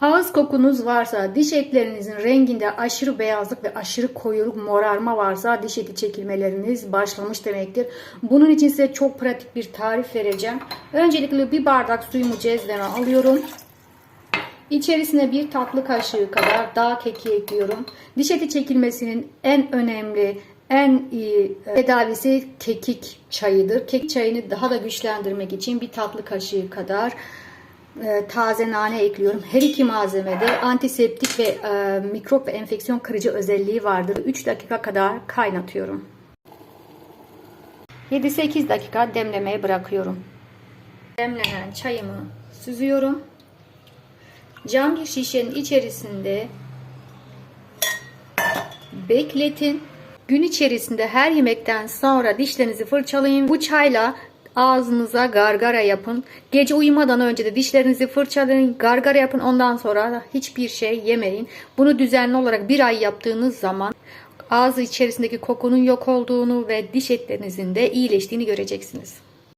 Ağız kokunuz varsa, diş etlerinizin renginde aşırı beyazlık ve aşırı koyuluk morarma varsa diş eti çekilmeleriniz başlamış demektir. Bunun için size çok pratik bir tarif vereceğim. Öncelikle bir bardak suyumu cezveme alıyorum. İçerisine bir tatlı kaşığı kadar dağ keki ekliyorum. Diş eti çekilmesinin en önemli, en iyi e, tedavisi kekik çayıdır. Kekik çayını daha da güçlendirmek için bir tatlı kaşığı kadar e, taze nane ekliyorum. Her iki malzemede antiseptik ve e, mikrop ve enfeksiyon kırıcı özelliği vardır. 3 dakika kadar kaynatıyorum. 7-8 dakika demlemeye bırakıyorum. Demlenen çayımı süzüyorum. Cam bir şişenin içerisinde bekletin. Gün içerisinde her yemekten sonra dişlerinizi fırçalayın. Bu çayla ağzınıza gargara yapın. Gece uyumadan önce de dişlerinizi fırçalayın, gargara yapın. Ondan sonra hiçbir şey yemeyin. Bunu düzenli olarak bir ay yaptığınız zaman ağzı içerisindeki kokunun yok olduğunu ve diş etlerinizin de iyileştiğini göreceksiniz.